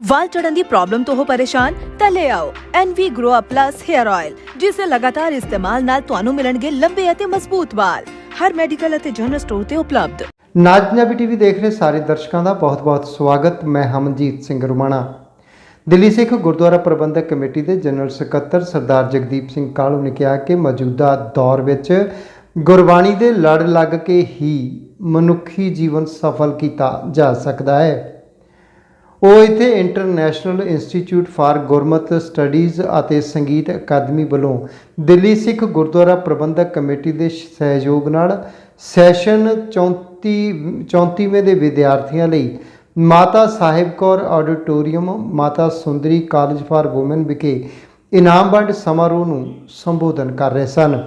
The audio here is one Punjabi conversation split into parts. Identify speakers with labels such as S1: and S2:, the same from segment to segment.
S1: ਵਾਲ ਚੜਨ ਦੀ ਪ੍ਰੋਬਲਮ ਤੋਂ ਹੋ ਪਰੇਸ਼ਾਨ, ਤਾਂ ਲੈ ਆਓ NV Grow Up Plus Hair Oil ਜਿਸ ਦੇ ਲਗਾਤਾਰ ਇਸਤੇਮਾਲ ਨਾਲ ਤੁਹਾਨੂੰ ਮਿਲਣਗੇ ਲੰਬੇ ਅਤੇ ਮਜ਼ਬੂਤ ਵਾਲ। ਹਰ ਮੈਡੀਕਲ ਅਤੇ ਜਨਰਲ ਸਟੋਰ ਤੇ ਉਪਲਬਧ।
S2: ਨਾਜ ਟੀਵੀ ਦੇਖ ਰਹੇ ਸਾਰੇ ਦਰਸ਼ਕਾਂ ਦਾ ਬਹੁਤ-ਬਹੁਤ ਸਵਾਗਤ। ਮੈਂ ਹਮਨਜੀਤ ਸਿੰਘ ਰੁਮਾਣਾ। ਦਿੱਲੀ ਸਿੱਖ ਗੁਰਦੁਆਰਾ ਪ੍ਰਬੰਧਕ ਕਮੇਟੀ ਦੇ ਜਨਰਲ ਸਕੱਤਰ ਸਰਦਾਰ ਜਗਦੀਪ ਸਿੰਘ ਕਾਲੂ ਨੇ ਕਿਹਾ ਕਿ ਮੌਜੂਦਾ ਦੌਰ ਵਿੱਚ ਗੁਰਬਾਣੀ ਦੇ ਲੜ ਲੱਗ ਕੇ ਹੀ ਮਨੁੱਖੀ ਜੀਵਨ ਸਫਲ ਕੀਤਾ ਜਾ ਸਕਦਾ ਹੈ। ਉਹ ਇੱਥੇ international institute for Gurmat studies ਅਤੇ ਸੰਗੀਤ ਅਕਾਦਮੀ ਵੱਲੋਂ ਦਿੱਲੀ ਸਿੱਖ ਗੁਰਦੁਆਰਾ ਪ੍ਰਬੰਧਕ ਕਮੇਟੀ ਦੇ ਸਹਿਯੋਗ ਨਾਲ ਸੈਸ਼ਨ 34 34ਵੇਂ ਦੇ ਵਿਦਿਆਰਥੀਆਂ ਲਈ ਮਾਤਾ ਸਾਹਿਬ ਕੌਰ ਆਡੀਟੋਰੀਅਮ, ਮਾਤਾ ਸੁੰਦਰੀ ਕਾਲਜ ਫਾਰ ਔਮਨ ਵਿਖੇ ਇਨਾਮ ਵੰਡ ਸਮਾਰੋਹ ਨੂੰ ਸੰਬੋਧਨ ਕਰ ਰਹੇ ਸਨ।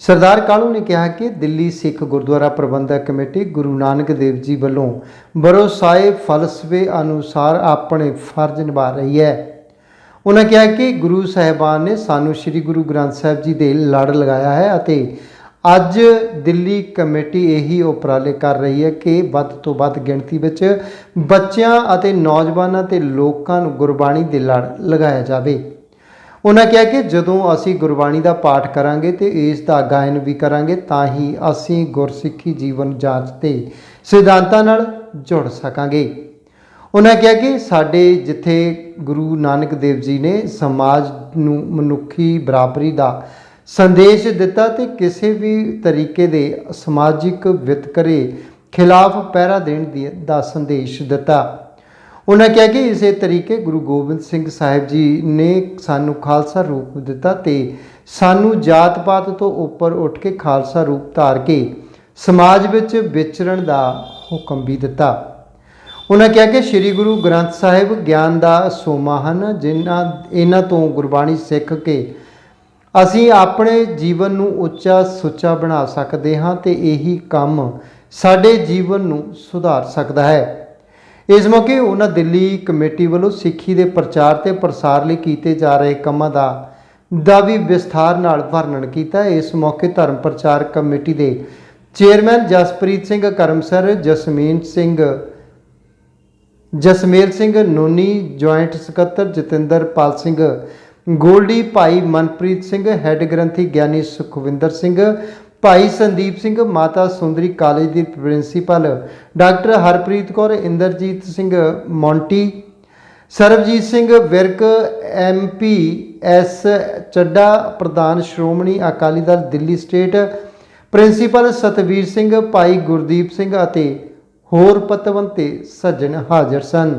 S2: ਸਰਦਾਰ ਕਾਲੂ ਨੇ ਕਿਹਾ ਕਿ ਦਿੱਲੀ ਸਿੱਖ ਗੁਰਦੁਆਰਾ ਪ੍ਰਬੰਧਕ ਕਮੇਟੀ ਗੁਰੂ ਨਾਨਕ ਦੇਵ ਜੀ ਵੱਲੋਂ ਬਰੋਸਾਏ ਫਲਸਫੇ ਅਨੁਸਾਰ ਆਪਣੇ ਫਰਜ਼ ਨਿਭਾ ਰਹੀ ਹੈ। ਉਹਨਾਂ ਕਿਹਾ ਕਿ ਗੁਰੂ ਸਾਹਿਬਾਨ ਨੇ ਸਾਨੂੰ ਸ੍ਰੀ ਗੁਰੂ ਗ੍ਰੰਥ ਸਾਹਿਬ ਜੀ ਦੇ ਲੜ ਲਗਾਇਆ ਹੈ ਅਤੇ ਅੱਜ ਦਿੱਲੀ ਕਮੇਟੀ ਇਹੀ ਉਪਰਾਲੇ ਕਰ ਰਹੀ ਹੈ ਕਿ ਵੱਧ ਤੋਂ ਵੱਧ ਗਿਣਤੀ ਵਿੱਚ ਬੱਚਿਆਂ ਅਤੇ ਨੌਜਵਾਨਾਂ ਤੇ ਲੋਕਾਂ ਨੂੰ ਗੁਰਬਾਣੀ ਦੇ ਲੜ ਲਗਾਇਆ ਜਾਵੇ। ਉਹਨਾਂ ਕਿਹਾ ਕਿ ਜਦੋਂ ਅਸੀਂ ਗੁਰਬਾਣੀ ਦਾ ਪਾਠ ਕਰਾਂਗੇ ਤੇ ਇਸ ਦਾ ਗਾਇਨ ਵੀ ਕਰਾਂਗੇ, ਤਾਂ ਹੀ ਅਸੀਂ ਗੁਰਸਿੱਖੀ ਜੀਵਨ ਜਾਂਚ ਤੇ ਸਿਧਾਂਤਾਂ ਨਾਲ ਜੁੜ ਸਕਾਂਗੇ। ਉਹਨਾਂ ਕਿਹਾ ਕਿ ਸਾਡੇ ਜਿੱਥੇ ਗੁਰੂ ਨਾਨਕ ਦੇਵ ਜੀ ਨੇ ਸਮਾਜ ਨੂੰ ਮਨੁੱਖੀ ਬਰਾਬਰੀ ਦਾ ਸੰਦੇਸ਼ ਦਿੱਤਾ ਤੇ ਕਿਸੇ ਵੀ ਤਰੀਕੇ ਦੇ ਸਮਾਜਿਕ ਵਿਤਕਰੇ ਖਿਲਾਫ ਪਹਿਰਾ ਦੇਣ ਦੀ ਦਾ ਸੰਦੇਸ਼ ਦਿੱਤਾ। ਉਹਨਾਂ ਕਿਹਾ ਕਿ ਇਸੇ ਤਰੀਕੇ ਗੁਰੂ ਗੋਬਿੰਦ ਸਿੰਘ ਸਾਹਿਬ ਜੀ ਨੇ ਸਾਨੂੰ ਖਾਲਸਾ ਰੂਪ ਦਿੱਤਾ ਤੇ ਸਾਨੂੰ ਜਾਤ ਪਾਤ ਤੋਂ ਉੱਪਰ ਉੱਠ ਕੇ ਖਾਲਸਾ ਰੂਪ ਧਾਰ ਕੇ ਸਮਾਜ ਵਿੱਚ ਵਿਚਰਨ ਦਾ ਹੁਕਮ ਵੀ ਦਿੱਤਾ। ਉਹਨਾਂ ਕਿਹਾ ਕਿ ਸ੍ਰੀ ਗੁਰੂ ਗ੍ਰੰਥ ਸਾਹਿਬ ਗਿਆਨ ਦਾ ਸੋਮਾ ਹਨ, ਜਿਨ੍ਹਾਂ, ਇਹਨਾਂ ਤੋਂ ਗੁਰਬਾਣੀ ਸਿੱਖ ਕੇ ਅਸੀਂ ਆਪਣੇ ਜੀਵਨ ਨੂੰ ਉੱਚਾ ਸੁੱਚਾ ਬਣਾ ਸਕਦੇ ਹਾਂ ਤੇ ਇਹੀ ਕੰਮ ਸਾਡੇ ਜੀਵਨ ਨੂੰ ਸੁਧਾਰ ਸਕਦਾ ਹੈ। ਇਸ ਮੌਕੇ ਉਹਨਾਂ ਦਿੱਲੀ ਕਮੇਟੀ ਵੱਲੋਂ ਸਿੱਖੀ ਦੇ ਪ੍ਰਚਾਰ ਤੇ ਪ੍ਰਸਾਰ ਲਈ ਕੀਤੇ ਜਾ ਰਹੇ ਕੰਮਾਂ ਦਾ ਦਾ ਵੀ ਵਿਸਥਾਰ ਨਾਲ ਵਰਣਨ ਕੀਤਾ। ਇਸ ਮੌਕੇ ਧਰਮ ਪ੍ਰਚਾਰ ਕਮੇਟੀ ਦੇ ਚੇਅਰਮੈਨ ਜਸਪ੍ਰੀਤ ਸਿੰਘ, ਕਰਮਸਰ, ਜਸਮੀਨ ਸਿੰਘ, ਜਸਮੇਲ ਸਿੰਘ, ਨੋਨੀ, ਜੁਆਇੰਟ ਸਕੱਤਰ ਜਤਿੰਦਰ ਪਾਲ ਸਿੰਘ, ਗੋਲਡੀ ਭਾਈ ਮਨਪ੍ਰੀਤ ਸਿੰਘ, ਹੈੱਡ ਗ੍ਰੰਥੀ ਗਿਆਨੀ ਸੁਖਵਿੰਦਰ ਸਿੰਘ ਭਾਈ ਸੰਦੀਪ ਸਿੰਘ ਮਾਤਾ ਸੁੰਦਰੀ ਕਾਲਜ ਦੀ principal, doctor Harpreet Kaur, Inderjit Singh Monty, Sarabjit Singh Virk MP S Chadha, ਪ੍ਰਧਾਨ ਸ਼੍ਰੋਮਣੀ ਅਕਾਲੀ ਦਲ ਦਿੱਲੀ ਸਟੇਟ, ਪ੍ਰਿੰਸੀਪਲ ਸਤਵੀਰ ਸਿੰਘ, ਭਾਈ ਗੁਰਦੀਪ ਸਿੰਘ ਅਤੇ ਹੋਰ ਪਤਵੰਤੇ ਸੱਜਣ ਹਾਜ਼ਰ ਸਨ।